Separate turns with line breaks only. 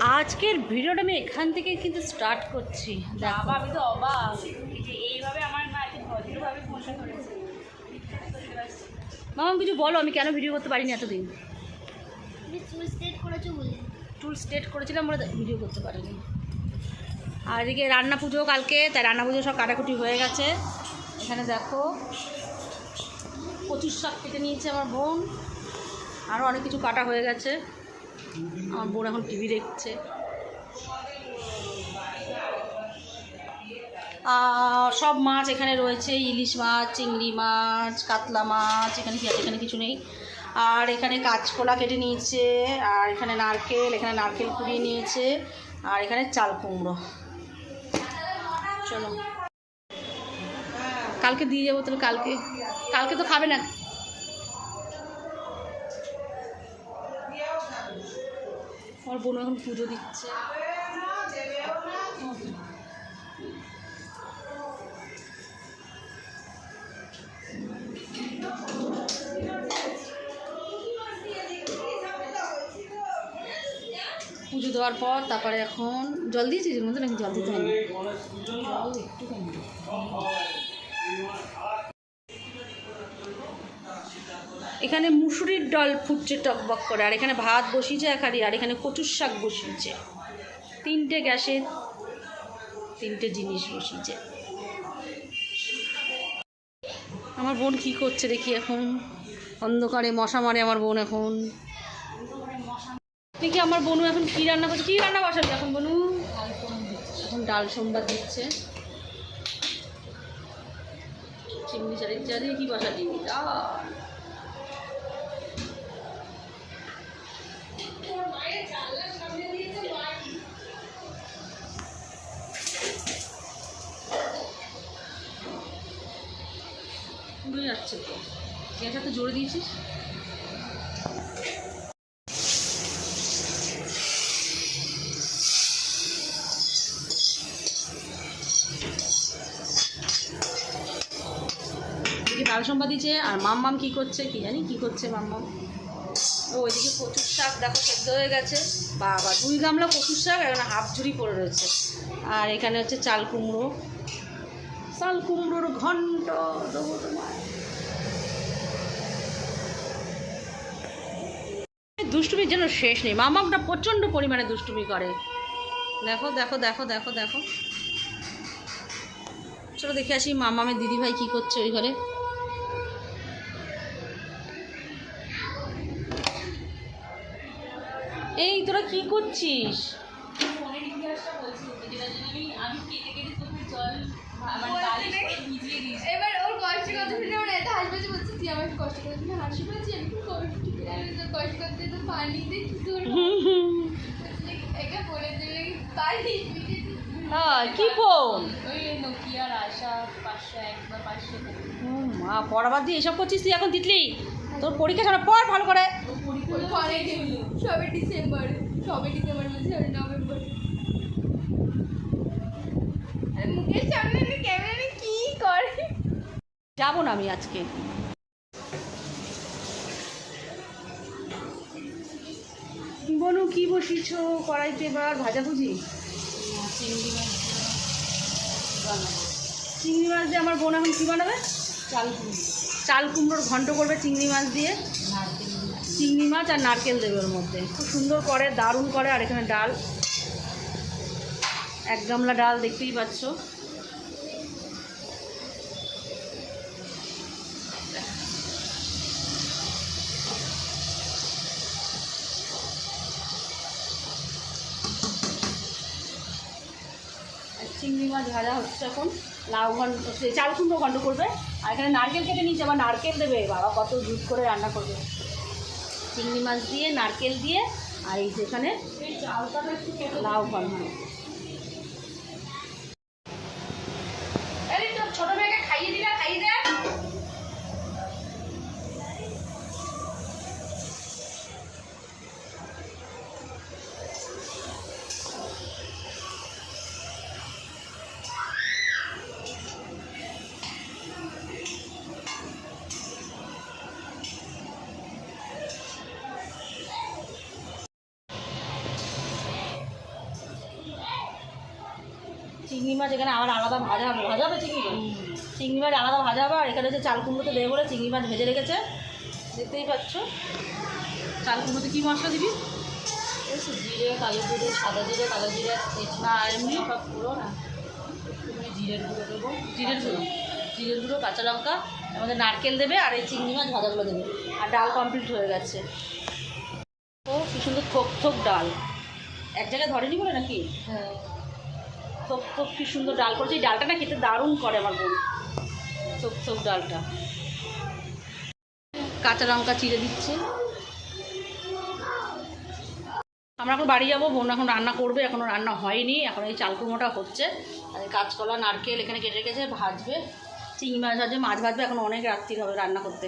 আজকের ভিডিওটা আমি এখান থেকে কিন্তু স্টার্ট করছি।
বাবা আমি তো অবাক। যে এইভাবে আমার মা এত ভদ্রভাবে পোষা করেছে।
মামা কিছু বলো আমি কেন ভিডিও করতে পারিনি এতদিন?
চুল স্ট্রেট করেছ বলে।
টুল স্টেট করেছিলাম বলে ভিডিও করতে পারিনি। আর এদিকে রান্না পুজো কালকে তাই রান্না পুজো সব কাটাকুটি হয়ে গেছে। এখানে দেখো কচুর শাক কেটে নিয়েছে আমার বোন। আরও অনেক কিছু কাটা হয়ে গেছে। আমার বোন এখন টিভি দেখছে। সব মাছ এখানে রয়েছে, ইলিশ মাছ, চিংড়ি মাছ, কাতলা মাছ, এখানে কি আছে? এখানে কিছু নেই। আর এখানে কাঁচকলা কেটে নিয়েছে, আর এখানে নারকেল এখানে নারকেল কুড়িয়ে নিয়েছে, আর এখানে চাল কুমড়ো। চলো। কালকে দিয়ে যাব, তাহলে কালকে কালকে তো খাবে না। আমার বোন এখন পুজো দিচ্ছে। পুজো দেওয়ার পর তারপরে এখন জল দিয়েছিস এর মধ্যে নাকি জল দিতে হয়নি জল একটুখানি এখানে মুসুরির ডাল ফুটছে টকবক করে, আর এখানে ভাত বসিয়েছে একারি আর এখানে কচুর শাক বসিয়েছে। তিনটে গ্যাসে তিনটে জিনিস বসিয়েছে। আমার বোন কি করছে দেখি এখন? অন্ধকারে মশা মারে আমার বোন এখন। দেখি আমার বোনু এখন কি রান্না করছে, কি রান্না বসাবি এখন বনু? এখন ডাল সোমবার দিচ্ছে। চিমনি চালিয়ে চালিয়ে কি ডাল যাচ্ছে তো গ্যাসটা তো জোরে দিয়েছিস? সম্পা দিচ্ছে, আর মাম্মাম কি করছে, কি জানি কি করছে মাম্মাম। ও ওইদিকে কচুর শাক, দেখো সেদ্ধ হয়ে গেছে। বাবা, দুই গামলা কচুর শাক, এখন হাফ ঝুড়ি পড়ে রয়েছে। আর এখানে হচ্ছে চাল কুমড়ো। চাল কুমড়োর ঘন্ট দেবো তোমার দুষ্টুমির যেন শেষ নেই। মামামটা প্রচণ্ড পরিমাণে দুষ্টুমি করে। দেখো দেখো দেখো দেখো দেখো। চলো দেখে আসি মামামের দিদিভাই কি করছে ওই ঘরে। এই, তোরা কি করছিস?
এবার ওর কষ্ট করতে আমার কষ্ট করে না হাসি পাচ্ছি আমি খুব কষ্ট করি আমি তো কষ্ট করতে তো পানি দিয়ে কি করব একা পড়ে দেবে পানি
কি ফোন
ওই নোকিয়ার আশা পাঁচশো এক বা পাঁচশো
মা পড়াবার দিয়ে এসব করছিস তুই এখন তোর পরীক্ষা পড় ভালো করে।
পরে সবে ডিসেম্বর সবে ডিসেম্বর বলছে নভেম্বর। আর মুখের সামনে ক্যামেরা কি করে?
যাব না আমি আজকে। বনু কি বসিয়েছ কড়াইতে এবার ভাজাভুজি? চিংড়ি মাছ চিংড়ি মাছ দিয়ে আমার বোন এখন কী বানাবে? চাল কুমড়ো। চাল কুমড়োর ঘন্ট করবে চিংড়ি মাছ দিয়ে। চিংড়ি মাছ আর নারকেল দেবে ওর মধ্যে। খুব সুন্দর করে দারুণ করে আর এখানে ডাল। এক গামলা ডাল দেখতেই পাচ্ছ। চিংড়ি মাছ ভাজা হচ্ছে এখন লাউ ঘন্ট সে- চাল কুমড়ো ঘন্ট করবে আর এখানে নারকেল কেটে নিচ্ছে আবার নারকেল দেবে বাবা কত দুধ করে রান্না করবে। চিংড়ি মাছ দিয়ে নারকেল দিয়ে আর এই যেখানে লাউ ঘন্ট। চিংড়ি মাছ এখানে আবার আলাদা ভাজা হবে ভাজা হবে চিংড়ি মাছ চিংড়ি মাছ আলাদা ভাজা হবে আর এখানে হচ্ছে চাল কুমড়োতে দেবে বলে চিংড়ি মাছ ভেজে রেখেছে। দেখতেই পাচ্ছ। চাল কুমড়োতে কী মশলা দিবি?
জিরে কালো জিরে সাদা জিরে কালো জিরে
না এমনি?
সব পুরো না জিরের গুঁড়ো দেবো।
জিরের গুঁড়ো? জিরের গুঁড়ো কাঁচা লঙ্কা আমাদের নারকেল দেবে আর এই চিংড়ি মাছ ভাজাগুলো দেবে। আর ডাল কমপ্লিট হয়ে গেছে। ও কি সুন্দর থোক থোক ডাল। এক জায়গায় ধরেনি বলে নাকি?
হ্যাঁ।
থোক থোক কি সুন্দর ডাল করেছে। এই ডালটা না খেতে দারুণ করে আমার বোন। থোক থোক ডালটা। কাঁচা লঙ্কা চিড়ে দিচ্ছে। আমরা এখন বাড়ি যাব, বোন এখন রান্না করবে এখনও রান্না হয়নি। এখন এই চাল কুমোটা হচ্ছে। আর কাঁচকলা, নারকেল এখানে কেটে রেখেছে, ভাজবে। চিংড়ি মাছ ভাজবে মাছ ভাজবে, এখন অনেক রাত্রি হবে রান্না করতে।